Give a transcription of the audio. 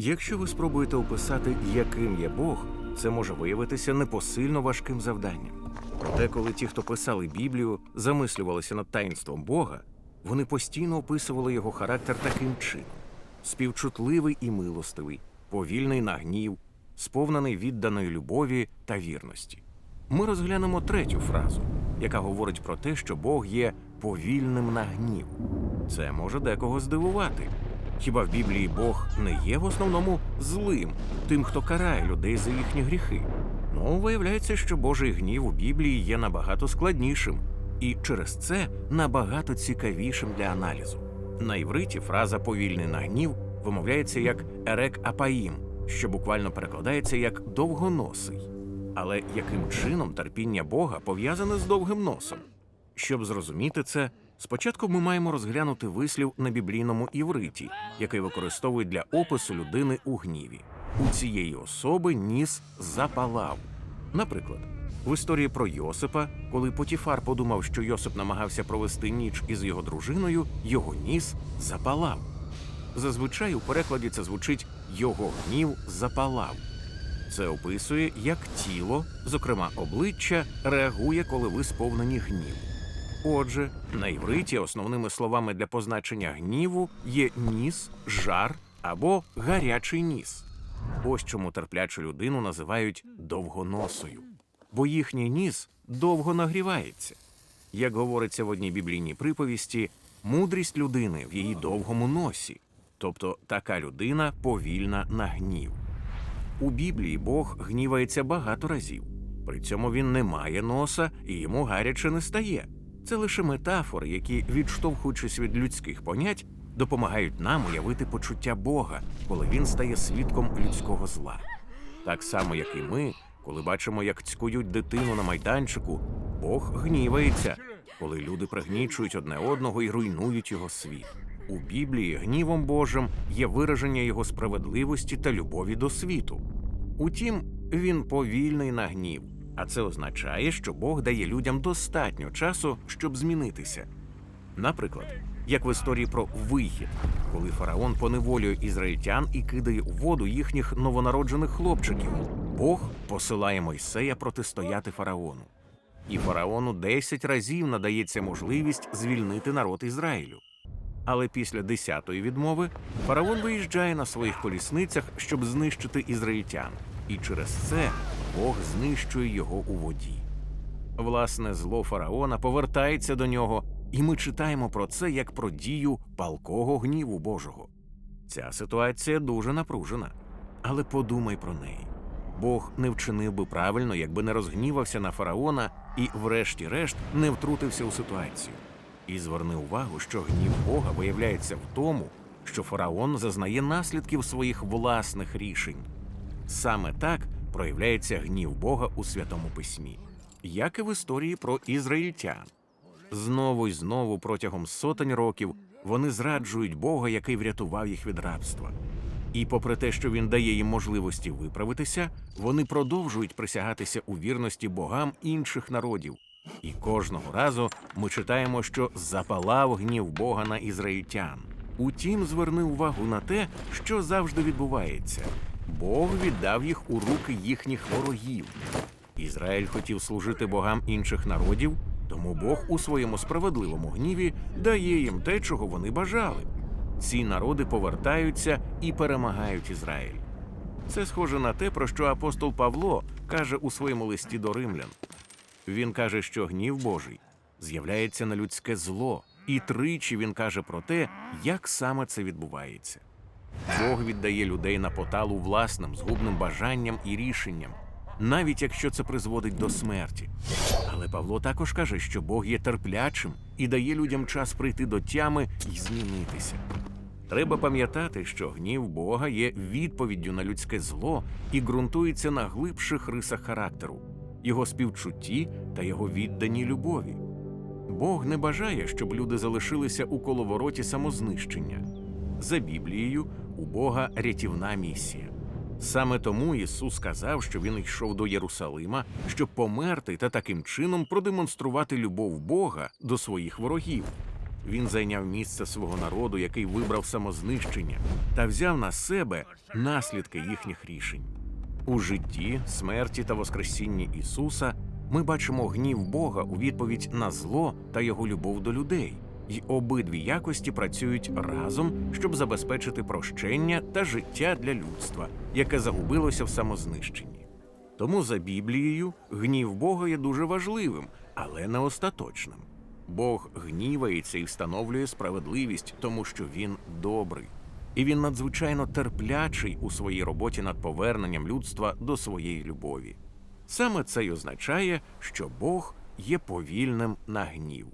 Якщо ви спробуєте описати, яким є Бог, це може виявитися непосильно важким завданням. Проте, коли ті, хто писали Біблію, замислювалися над таїнством Бога, вони постійно описували його характер таким чином: співчутливий і милостивий, повільний на гнів, сповнений відданої любові та вірності. Ми розглянемо третю фразу, яка говорить про те, що Бог є повільним на гнів. Це може декого здивувати. Хіба в Біблії Бог не є в основному злим, тим, хто карає людей за їхні гріхи? Ну, виявляється, що Божий гнів у Біблії є набагато складнішим і через це набагато цікавішим для аналізу. На івриті фраза повільний на гнів вимовляється як ерек апаїм, що буквально перекладається як довгоносий. Але яким чином терпіння Бога пов'язане з довгим носом? Щоб зрозуміти це, спочатку ми маємо розглянути вислів на біблійному івриті, який використовують для опису людини у гніві. У цієї особи ніс запалав. Наприклад, в історії про Йосипа, коли Потіфар подумав, що Йосип намагався провести ніч із його дружиною, його ніс запалав. Зазвичай у перекладі це звучить його гнів запалав. Це описує, як тіло, зокрема обличчя, реагує, коли ви сповнені гніву. Отже, на івриті основними словами для позначення гніву є ніс, жар або гарячий ніс. Ось чому терплячу людину називають довгоносою, бо їхній ніс довго нагрівається. Як говориться в одній біблійній приповісті, мудрість людини в її довгому носі, тобто така людина повільна на гнів. У Біблії Бог гнівається багато разів. При цьому він не має носа і йому гаряче не стає. Це лише метафори, які, відштовхуючись від людських понять, допомагають нам уявити почуття Бога, коли він стає свідком людського зла. Так само, як і ми, коли бачимо, як цькують дитину на майданчику, Бог гнівається, коли люди пригнічують одне одного і руйнують його світ. У Біблії гнівом Божим є вираження його справедливості та любові до світу. Утім, він повільний на гнів, а це означає, що Бог дає людям достатньо часу, щоб змінитися. Наприклад, як в історії про вихід, коли фараон поневолює ізраїльтян і кидає у воду їхніх новонароджених хлопчиків, Бог посилає Мойсея протистояти фараону. І фараону десять разів надається можливість звільнити народ Ізраїлю. Але після десятої відмови фараон виїжджає на своїх колісницях, щоб знищити ізраїльтян, і через це Бог знищує його у воді. Власне, зло фараона повертається до нього, і ми читаємо про це як про дію палкого гніву Божого. Ця ситуація дуже напружена, але подумай про неї. Бог не вчинив би правильно, якби не розгнівався на фараона і, врешті-решт, не втрутився у ситуацію. І зверни увагу, що гнів Бога виявляється в тому, що фараон зазнає наслідків своїх власних рішень. Саме так проявляється гнів Бога у святому письмі, як і в історії про ізраїльтян. Знову й знову протягом сотень років вони зраджують Бога, який врятував їх від рабства. І попри те, що він дає їм можливості виправитися, вони продовжують присягатися у вірності богам інших народів. І кожного разу ми читаємо, що запалав гнів Бога на ізраїльтян. Утім, зверни увагу на те, що завжди відбувається. Бог віддав їх у руки їхніх ворогів. Ізраїль хотів служити богам інших народів, тому Бог у своєму справедливому гніві дає їм те, чого вони бажали. Ці народи повертаються і перемагають Ізраїль. Це схоже на те, про що апостол Павло каже у своєму листі до римлян. Він каже, що гнів Божий з'являється на людське зло, і тричі він каже про те, як саме це відбувається. Бог віддає людей на поталу власним згубним бажанням і рішенням, навіть якщо це призводить до смерті. Але Павло також каже, що Бог є терплячим і дає людям час прийти до тями і змінитися. Треба пам'ятати, що гнів Бога є відповіддю на людське зло і ґрунтується на глибших рисах характеру, його співчутті та його відданій любові. Бог не бажає, щоб люди залишилися у коловороті самознищення. За Біблією, у Бога рятівна місія. Саме тому Ісус сказав, що Він йшов до Єрусалима, щоб померти та таким чином продемонструвати любов Бога до своїх ворогів. він зайняв місце свого народу, який вибрав самознищення, та взяв на себе наслідки їхніх рішень. У житті, смерті та Воскресінні Ісуса ми бачимо гнів Бога у відповідь на зло та його любов до людей, і обидві якості працюють разом, щоб забезпечити прощення та життя для людства, яке загубилося в самознищенні. Тому за Біблією гнів Бога є дуже важливим, але не остаточним. Бог гнівається і встановлює справедливість, тому що він добрий. І він надзвичайно терплячий у своїй роботі над поверненням людства до своєї любові. Саме це й означає, що Бог є повільним на гнів.